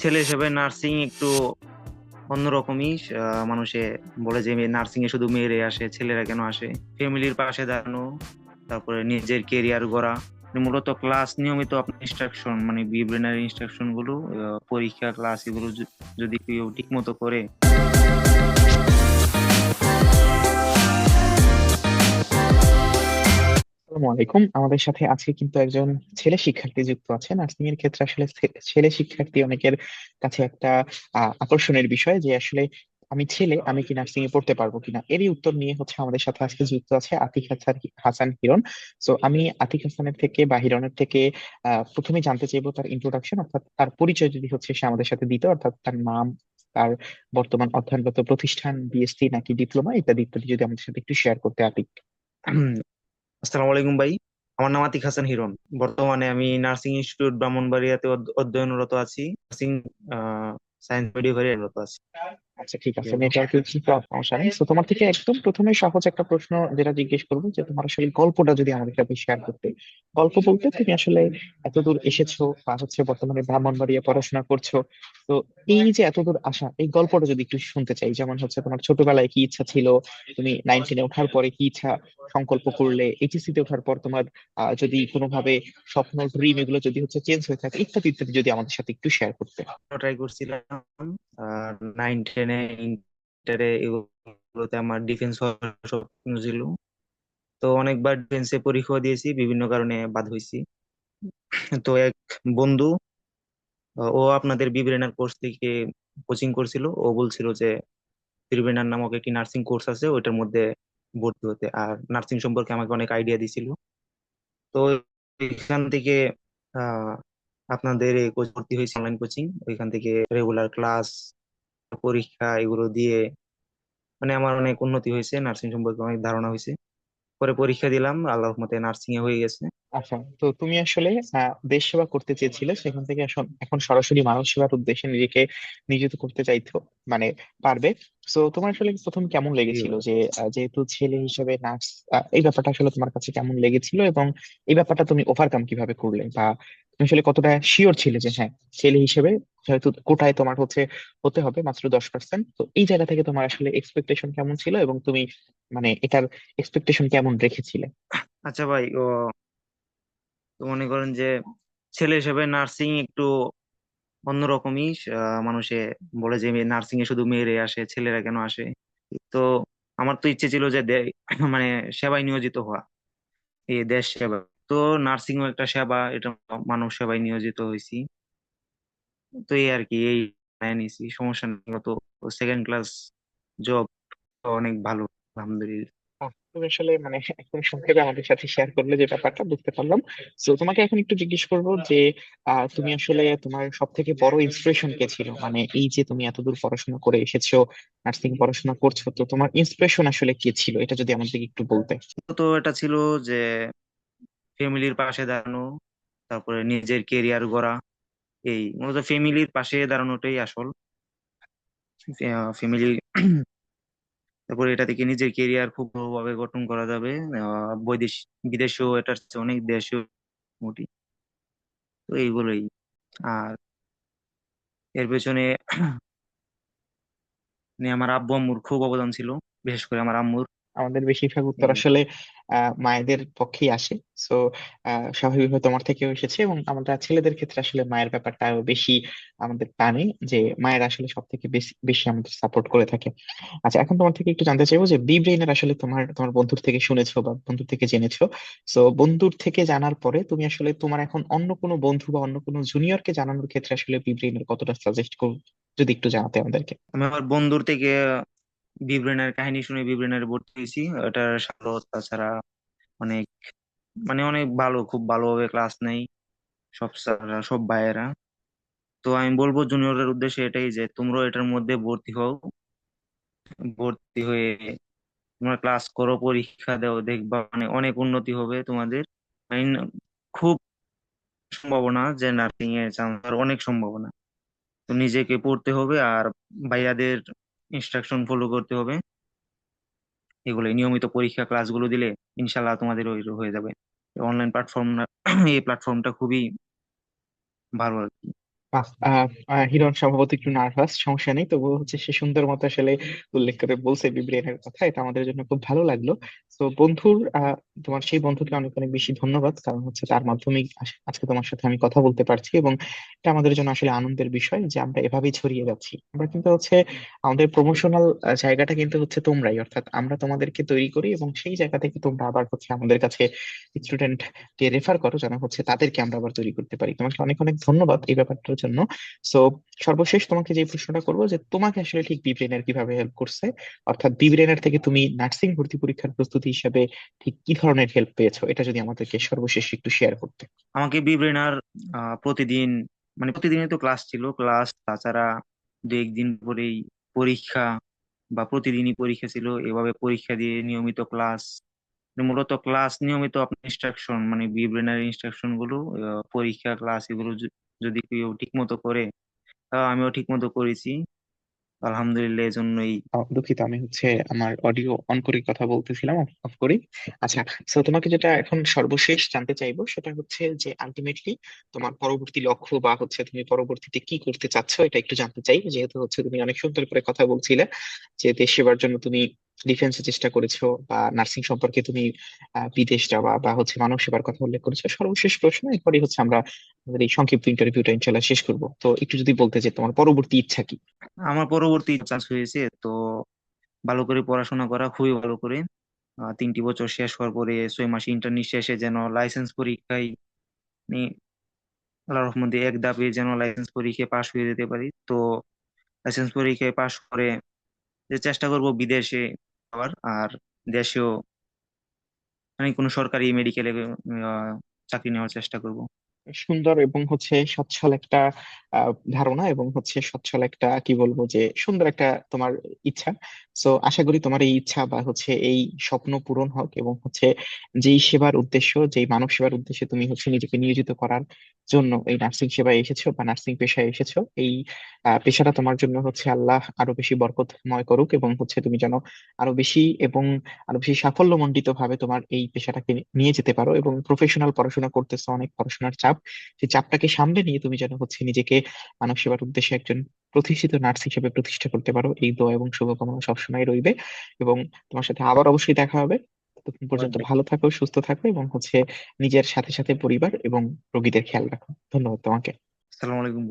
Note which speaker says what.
Speaker 1: ছেলে হিসেবে নার্সিং একটু অন্যরকমই মানুষে বলে যে নার্সিং এ শুধু মেয়েরে আসে, ছেলেরা কেন আসে? ফ্যামিলির পাশে দাঁড়ানো, তারপরে নিজের কেরিয়ার গড়া। মানে মূলত ক্লাস নিয়মিত আপনার ইনস্ট্রাকশন মানে বিব্রেনারি ইনস্ট্রাকশনগুলো পরীক্ষা ক্লাস এগুলো যদি কেউ ঠিক মতো করে।
Speaker 2: আসসালামু আলাইকুম। আমাদের সাথে আজকে কিন্তু একজন ছেলে শিক্ষার্থী যুক্ত আছে নার্সিং এর ক্ষেত্রে আসলে ছেলে শিক্ষার্থী অনেকের কাছে একটা আকর্ষণের বিষয় যে আসলে আমি ছেলে, আমি কি নার্সিং এ পড়তে পারব কিনা? এরই উত্তর নিয়ে হচ্ছে আমাদের সাথে আজকে যুক্ত আছে আতিক হাসান হাসান হিরণ। সো আমি আতিক হাসানের থেকে বা হিরণের থেকে আহ প্রথমে জানতে চাইব তার ইন্ট্রোডাকশন অর্থাৎ তার পরিচয় যদি হচ্ছে সে আমাদের সাথে দিত, অর্থাৎ তার নাম, তার বর্তমান অধ্যয়নরত প্রতিষ্ঠান বিএসসি নাকি ডিপ্লোমা, ইত্যাদি ইত্যাদি যদি আমাদের সাথে একটু শেয়ার করতে আতিক।
Speaker 1: আসসালামু আলাইকুম ভাই। আমার নাম আতিক হাসান হিরন বর্তমানে আমি নার্সিং ইনস্টিটিউট ব্রাহ্মণবাড়িয়াতে অধ্যয়নরত আছি। নার্সিং সায়েন্স মেডিকেল আছি।
Speaker 2: আচ্ছা ঠিক আছে নেটওয়ার্ক সমস্যা নেই। তো তোমার থেকে একদম প্রথমে সহজ একটা প্রশ্ন যেটা জিজ্ঞেস করব যে তোমার আসলে গল্পটা যদি আমাদের সাথে শেয়ার করতে গল্প বলতে তুমি আসলে এতদূর এসেছ বা হচ্ছে বর্তমানে ব্রাহ্মণবাড়িয়া পড়াশোনা করছ। তো এই যে এতদূর আসা এই গল্পটা যদি একটু শুনতে চাই যেমন হচ্ছে তোমার ছোটবেলায় কি ইচ্ছা ছিল? তুমি নাইন টেনে ওঠার পরে কি ইচ্ছা সংকল্প করলে? এইচএসসি তে ওঠার পর তোমার আহ, যদি কোনোভাবে স্বপ্ন ড্রিম এগুলো যদি হচ্ছে চেঞ্জ হয়ে থাকে ইত্যাদি ইত্যাদি যদি আমাদের সাথে একটু শেয়ার করতে।
Speaker 1: ট্রাই করছিলাম নাইন টেনে ইন্টারে এগুলোতে আমার ডিফেন্স হওয়ার স্বপ্ন ছিল। তো অনেকবার ডিফেন্সে পরীক্ষা দিয়েছি, বিভিন্ন কারণে বাদ হয়েছি। তো এক বন্ধু ও আপনাদের বিব্রেনার কোর্স থেকে কোচিং করছিল। ও বলছিল যে বিব্রেনার নামক একটি নার্সিং কোর্স আছে, ওইটার মধ্যে ভর্তি হতে। আর নার্সিং সম্পর্কে আমাকে অনেক আইডিয়া দিছিল। তো এখান থেকে আপনাদের ভর্তি হয়েছে অনলাইন কোচিং ওইখান থেকে রেগুলার ক্লাস পরীক্ষা এগুলো দিয়ে মানে আমার অনেক উন্নতি হয়েছে নার্সিং সম্পর্কে অনেক ধারণা হয়েছে। পরে পরীক্ষা দিলাম আল্লাহর মতে নার্সিং এ হয়ে গেছে।
Speaker 2: আচ্ছা তো তুমি আসলে আহ, দেশ সেবা করতে চেয়েছিলে সেখান থেকে এখন এখন সরাসরি মানব সেবার উদ্দেশ্যে নিজেকে নিয়োজিত করতে চাইছো মানে পারবে। তো তোমার আসলে প্রথম কেমন লেগেছিল যে আহ, যেহেতু ছেলে হিসেবে নার্স এই ব্যাপারটা আসলে তোমার কাছে কেমন লেগেছিল এবং এই ব্যাপারটা তুমি ওভারকাম কীভাবে করলে বা আসলে কতটা শিওর ছিলে যে হ্যাঁ ছেলে হিসেবে যেহেতু কোটায় তোমার হচ্ছে হতে হবে মাত্র দশ পার্সেন্ট তো এই জায়গা থেকে তোমার আসলে এক্সপেকটেশন কেমন ছিল এবং তুমি মানে এটার এক্সপেকটেশন কেমন রেখেছিলে?
Speaker 1: আচ্ছা ভাই, ও তো মনে করেন যে ছেলে হিসেবে নার্সিং একটু অন্যরকমই মানুষে বলে যে নার্সিং এ শুধু মেয়েরাই আসে, ছেলেরা কেন আসে? তো আমার তো ইচ্ছে ছিল যে মানে সেবায় নিয়োজিত হওয়া, এই দেশ সেবা তো নার্সিং একটা সেবা এটা মানব সেবায় নিয়োজিত হয়েছি তো এই আর কি এই নিয়েছি সমস্যা নেই তো সেকেন্ড ক্লাস জব অনেক ভালো আলহামদুলিল্লাহ।
Speaker 2: তুমি আসলে মানে একদম সংক্ষেপে আমাদের সাথে শেয়ার করলে যে ব্যাপারটা বুঝতে পারলাম। তো তোমাকে এখন একটু জিজ্ঞেস করব যে তুমি আসলে তোমার সব থেকে বড় ইন্সপিরেশন কে ছিল? মানে এই যে তুমি এতদূর পড়াশোনা করে এসেছ নার্সিং পড়াশোনা করছ তো তোমার ইন্সপিরেশন আসলে কে ছিল? এটা যদি আমাদেরকে একটু বলতে।
Speaker 1: তো এটা ছিল যে ফ্যামিলির পাশে দাঁড়ানো তারপরে নিজের কেরিয়ার গড়া এই মূলত ফ্যামিলির পাশে দাঁড়ানোটাই আসল। ফ্যামিলি তারপরে এটা থেকে নিজের কেরিয়ার খুব ভালোভাবে গঠন করা যাবে। আহ, বৈদেশ বিদেশেও এটার চেয়ে অনেক দেশেও মোটামুটি তো এইগুলোই। আর এর পেছনে মানে আমার আব্বু আম্মুর খুব অবদান ছিল বিশেষ করে আমার আম্মুর।
Speaker 2: আমাদের বেশিরভাগ উত্তর আসলে মায়েদের পক্ষেই আসে। সো স্বাভাবিকভাবে তোমার থেকেও এসেছে এবং আমরা ছেলেদের ক্ষেত্রে আসলে মায়ের ব্যাপারটা আরও বেশি আমাদের টানে যে মায়ের আসলে সব থেকে বেশি বেশি আমাদের সাপোর্ট করে থাকে। আচ্ছা এখন তোমার থেকে একটু জানতে চাইব যে বি ব্রেইনের আসলে তোমার তোমার বন্ধুর থেকে শুনেছো বা বন্ধুর থেকে জেনেছো। সো বন্ধুর থেকে জানার পরে তুমি আসলে তোমার এখন অন্য কোনো বন্ধু বা অন্য কোনো জুনিয়রকে জানানোর ক্ষেত্রে আসলে বি ব্রেইনের কতটা সাজেস্ট করো? যদি একটু জানাতে আমাদেরকে।
Speaker 1: আমি আমার বন্ধুর থেকে বিব্রেনের কাহিনী শুনে বিব্রেনের ভর্তি হয়েছি। এটার সাথে তাছাড়া অনেক মানে অনেক ভালো, খুব ভালোভাবে ক্লাস নেই। সব স্যাররা, সব ভাইয়েরা। তো আমি বলব জুনিয়রের উদ্দেশ্যে এটাই যে তোমরা এটার মধ্যে ভর্তি হও। ভর্তি হয়ে তোমরা ক্লাস করো, পরীক্ষা দাও, দেখবা মানে অনেক উন্নতি হবে তোমাদের। খুব সম্ভাবনা যে নার্সিং এ চান্স অনেক সম্ভাবনা। তো নিজেকে পড়তে হবে আর ভাইয়াদের ইনস্ট্রাকশন ফলো করতে হবে। এগুলো নিয়মিত পরীক্ষা ক্লাসগুলো দিলে ইনশাল্লাহ তোমাদের ওই হয়ে যাবে। অনলাইন প্ল্যাটফর্ম এই প্ল্যাটফর্মটা খুবই ভালো আর কি।
Speaker 2: হিরণ সম্ভবত একটু নার্ভাস সমস্যা নেই, তবুও হচ্ছে সে সুন্দর মতো আসলে উল্লেখ করে বলছে কথা, এটা আমাদের জন্য খুব ভালো লাগল। তো বন্ধুর তোমার সেই বন্ধুকে অনেক অনেক বেশি ধন্যবাদ, কারণ হচ্ছে তার মাধ্যমেই আজ- আজকে তোমার সাথে আমি কথা বলতে পারছি এবং এটা আমাদের জন্য আসলে আনন্দের বিষয় যে আমরা এভাবেই ছড়িয়ে যাচ্ছি। আমরা কিন্তু হচ্ছে, আমাদের প্রমোশনাল জায়গাটা কিন্তু হচ্ছে তোমরাই, অর্থাৎ আমরা তোমাদেরকে তৈরি করি এবং সেই জায়গা থেকে তোমরা আবার হচ্ছে আমাদের কাছে স্টুডেন্ট কে রেফার করো, যেন হচ্ছে তাদেরকে আমরা আবার তৈরি করতে পারি। তোমাকে অনেক অনেক ধন্যবাদ, এই ব্যাপারটার জন্য। সো সর্বশেষ তোমাকে যে প্রশ্নটা করব যে, তোমাকে আসলে ঠিক বি ব্রেনার কীভাবে হেল্প করছে? অর্থাৎ বি ব্রেনার থেকে তুমি নার্সিং ভর্তি পরীক্ষার প্রস্তুতি হিসাবে ঠিক কি ধরনের হেল্প পেয়েছ? এটা যদি আমাদেরকে সর্বশেষ একটু শেয়ার করতে।
Speaker 1: আমাকে বিব্রেনার প্রতিদিন মানে প্রতিদিনই তো ক্লাস ছিল। ক্লাস তাছাড়া দু একদিন পরেই পরীক্ষা বা প্রতিদিনই পরীক্ষা ছিল। এভাবে পরীক্ষা দিয়ে নিয়মিত ক্লাস মূলত ক্লাস নিয়মিত আপনার ইনস্ট্রাকশন মানে বিব্রেনার ইনস্ট্রাকশনগুলো পরীক্ষা ক্লাস এগুলো যদি কেউ ঠিক মতো করে তাও আমিও ঠিক মতো করেছি। আলহামদুলিল্লাহ এজন্যই
Speaker 2: আহ, দুঃখিত আমি হচ্ছে আমার অডিও অন করে কথা বলতেছিলাম অফ করি। আচ্ছা তো তোমাকে যেটা এখন সর্বশেষ জানতে চাইব সেটা হচ্ছে যে আলটিমেটলি তোমার পরবর্তী লক্ষ্য বা হচ্ছে তুমি পরবর্তীতে কি করতে চাচ্ছ এটা একটু জানতে চাই। যেহেতু হচ্ছে তুমি অনেক সুন্দর করে কথা বলছিলে যে দেশ সেবার জন্য তুমি ডিফেন্সে চেষ্টা করেছ বা নার্সিং সম্পর্কে তুমি বিদেশ যাওয়া বা হচ্ছে মানব সেবার কথা উল্লেখ করেছ, সর্বশেষ প্রশ্ন এরপরে হচ্ছে আমরা আমাদের এই সংক্ষিপ্ত ইন্টারভিউটা ইনশাল্লাহ শেষ করব। তো একটু যদি বলতে যে তোমার পরবর্তী ইচ্ছা কি?
Speaker 1: আমার পরবর্তী চান্স হয়েছে, তো ভালো করে পড়াশোনা করা, খুবই ভালো করে। তিনটি বছর শেষ হওয়ার পরে ছয় মাস ইন্টার্নি শেষে যেন লাইসেন্স পরীক্ষায় আল্লাহর রহমতে এক ধাপে যেন লাইসেন্স পরীক্ষায় পাশ হয়ে যেতে পারি। তো লাইসেন্স পরীক্ষায় পাশ করে যে চেষ্টা করব বিদেশে যাওয়ার আর দেশেও আমি কোনো সরকারি মেডিকেলে চাকরি নেওয়ার চেষ্টা করব।
Speaker 2: সুন্দর এবং হচ্ছে সচ্ছল একটা আহ, ধারণা এবং হচ্ছে সচ্ছল একটা কি বলব যে সুন্দর একটা তোমার ইচ্ছা। তো আশা করি তোমার এই ইচ্ছা বা হচ্ছে এই স্বপ্ন পূরণ হোক এবং হচ্ছে যেই সেবার উদ্দেশ্য যেই মানব সেবার উদ্দেশ্যে তুমি হচ্ছে নিজেকে নিয়োজিত করার জন্য এই নার্সিং সেবায় এসেছ বা নার্সিং পেশায় এসেছ এই আহ, পেশাটা তোমার জন্য হচ্ছে আল্লাহ আরও বেশি বরকতময় করুক এবং হচ্ছে তুমি যেন আরও বেশি এবং আরও বেশি সাফল্যমণ্ডিত ভাবে তোমার এই পেশাটাকে নিয়ে যেতে পারো এবং প্রফেশনাল পড়াশোনা করতেছো অনেক পড়াশোনার চাপ। সেই চাপটাকে সামলে নিয়ে তুমি যেন হচ্ছে নিজেকে মানব সেবার উদ্দেশ্যে একজন প্রতিষ্ঠিত নার্স হিসেবে প্রতিষ্ঠা করতে পারো। এই দোয়া এবং শুভকামনা সবসময় রইবে এবং তোমার সাথে আবার অবশ্যই দেখা হবে। ততক্ষণ পর্যন্ত ভালো থাকো সুস্থ থাকো এবং হচ্ছে নিজের সাথে সাথে পরিবার এবং রোগীদের খেয়াল রাখো। ধন্যবাদ তোমাকে।
Speaker 1: আসসালামু আলাইকুম